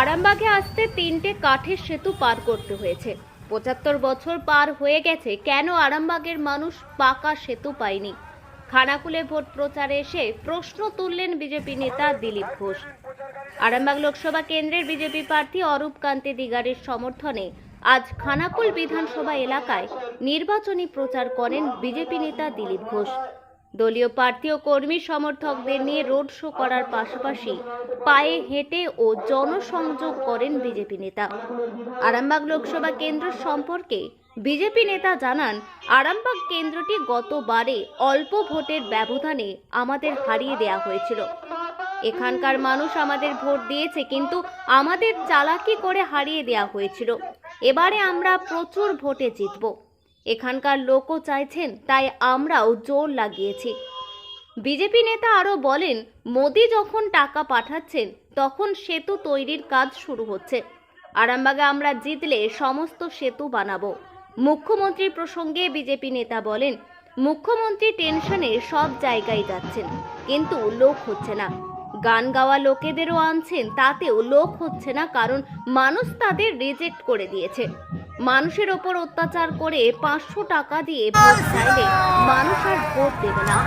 আরামবাগে আসতে তিনটে কাঠের সেতু পার করতে হয়েছে। পঁচাত্তর বছর পার হয়ে গেছে, কেন আরামবাগের মানুষ পাকা সেতু পায়নি? খানাকুলে ভোট প্রচারে এসে প্রশ্ন তুললেন বিজেপি নেতা দিলীপ ঘোষ। আরামবাগ লোকসভা কেন্দ্রের বিজেপি প্রার্থী অরূপ কান্তি দিগারের সমর্থনে আজ খানাকুল বিধানসভা এলাকায় নির্বাচনী প্রচার করেন বিজেপি নেতা দিলীপ ঘোষ। দলীয় প্রার্থী ও কর্মী সমর্থকদের নিয়ে রোড শো করার পাশাপাশি পায়ে হেঁটে ও জনসংযোগ করেন বিজেপি নেতা। আরামবাগ লোকসভা কেন্দ্র সম্পর্কে বিজেপি নেতা জানান, আরামবাগ কেন্দ্রটি গতবারে অল্প ভোটের ব্যবধানে আমাদের হারিয়ে দেওয়া হয়েছিল। এখানকার মানুষ আমাদের ভোট দিয়েছে, কিন্তু আমাদের চালাকি করে হারিয়ে দেওয়া হয়েছিল। এবারে আমরা প্রচুর ভোটে জিতব। এখানকার লোকও চাইছেন, তাই আমরাও জোর লাগিয়েছি। বিজেপি নেতা আরও বলেন, মোদি যখন টাকা পাঠাচ্ছেন, তখন সেতু তৈরির কাজ শুরু হচ্ছে। আরামবাগে আমরা জিতলে সমস্ত সেতু বানাবো। মুখ্যমন্ত্রী প্রসঙ্গে বিজেপি নেতা বলেন, মুখ্যমন্ত্রী টেনশনে সব জায়গায় যাচ্ছেন, কিন্তু লোক হচ্ছে না। গান গাওয়া লোকেদেরও আনছেন, তাতেও লোক হচ্ছে না, কারণ মানুষ তাদের রিজেক্ট করে দিয়েছে। মানুষের ওপর অত্যাচার করে পাঁচশো টাকা দিয়ে ভোট চাইলে মানুষ আর ভোট দেবে না।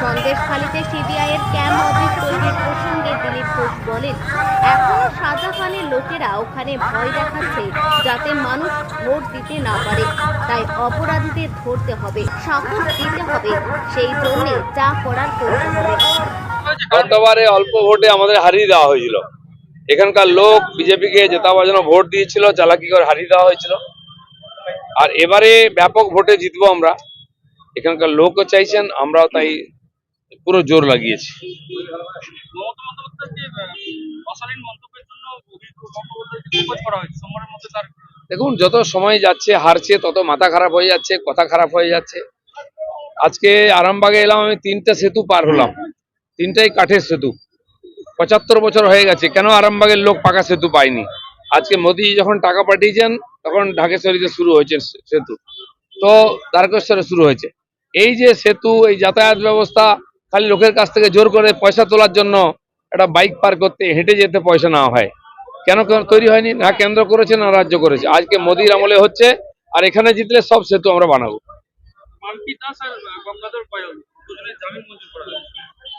সন্দেশখালীতে সিবিআই এর ক্যাম্প অফিস তৈরির প্রসঙ্গে দিলীপ ঘোষ বলেন, এখনও শাহজাহানের লোকেরা ওখানে ভয় দেখাচ্ছে যাতে মানুষ ভোট দিতে না পারে। তাই অপরাধীদের ধরতে হবে সাহস দিতে হবে। সেই জন্যে যা করার করতে হবে। গতবারে অল্প ভোটে আমাদের হারিয়ে দেওয়া হয়েছিল। এখানকার লোক বিজেপিকে জেতাবার জন্য ভোট দিয়েছিল, চালাকি করে হারিয়ে দেওয়া হয়েছিল। আর এবারে ব্যাপক ভোটে জিতবো আমরা। এখানকার লোকও চাইছেন, আমরাও তাই পুরো জোর লাগিয়েছি। দেখুন, যত সময় যাচ্ছে, হারছে, তত মাথা খারাপ হয়ে যাচ্ছে, কথা খারাপ হয়ে যাচ্ছে। আজকে আরামবাগে এলাম, আমি তিনটা সেতু পার হলাম। তিনটাই কাঠের সেতু। পঁচাত্তর বছর হয়ে গেছে কেন আরামবাগের লোক পাকা সেতু পায়নি? আজকে মোদি যখন টাকা পাঠিয়েছেন তখন ঢাকেশ্বরীতে শুরু হয়েছে সেতু। তো দ্বারকেশ্বরে শুরু হয়েছে। এই যে সেতু এই যাতায়াত ব্যবস্থা খালি লোকের কাছ থেকে জোর করে পয়সা তোলার জন্য একটা বাইক পার করতে হেঁটে যেতে পয়সা নেওয়া হয়। কেন তৈরি হয়নি? না কেন্দ্র করেছে না রাজ্য করেছে। আজকে মোদির আমলে হচ্ছে আর এখানে জিতলে সব সেতু আমরা বানাবো।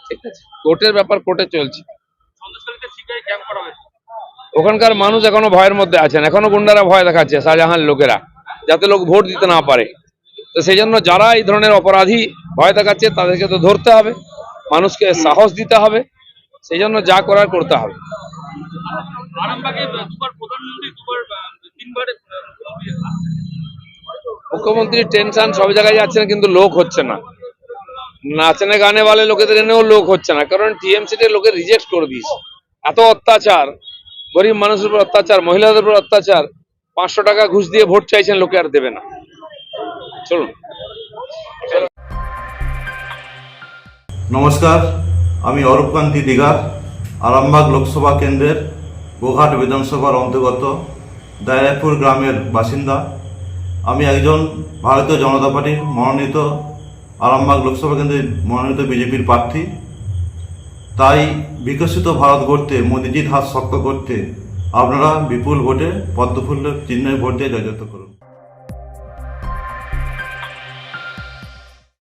ঠিক আছে। কোর্টের ব্যাপার কোর্টে চলছে সন্দেশখালীতে সিবিআই ক্যাম্প করা হয়েছে ওখানকার মানুষ এখনও ভয়ের মধ্যে আছেন। এখনও গুন্ডারা ভয় দেখাচ্ছে শাহজাহান লোকেরা যাতে লোক ভোট দিতে না পারে। তো সেই জন্য যারা এই ধরনের অপরাধী ভয় দেখাচ্ছে তাদেরকে তো ধরতে হবে। মানুষকে সাহস দিতে হবে। সেই জন্য যা করার করতে হবে। মুখ্যমন্ত্রী। টেনশন সব জায়গায় যাচ্ছেন কিন্তু লোক হচ্ছে না। নাচনে গানে বলে লোকেদের এনেও লোক হচ্ছে না কারণ টিএমসি লোকে রিজেক্ট করে দিয়েছে। এত অত্যাচার। গরিব মানুষের উপর অত্যাচার, মহিলাদের উপর অত্যাচার, পাঁচশো টাকা ঘুষ দিয়ে ভোট চাইছেন, লোকে আর দেবে না। চলুন। নমস্কার, আমি অরূপ কান্তি দিগার, আরামবাগ লোকসভা কেন্দ্রের গোঘাট বিধানসভার অন্তর্গত দায়রাপুর গ্রামের বাসিন্দা। আমি একজন ভারতীয় জনতা পার্টির মনোনীত, আরামবাগ লোকসভা কেন্দ্রের মনোনীত বিজেপির প্রার্থী। তাই বিকশিত ভারত গড়তে মোদিজির হাত শক্ত করতে, আপনারা বিপুল ভোটে পদ্মফুল্ল চিহ্নে ভোট দিয়ে করুন।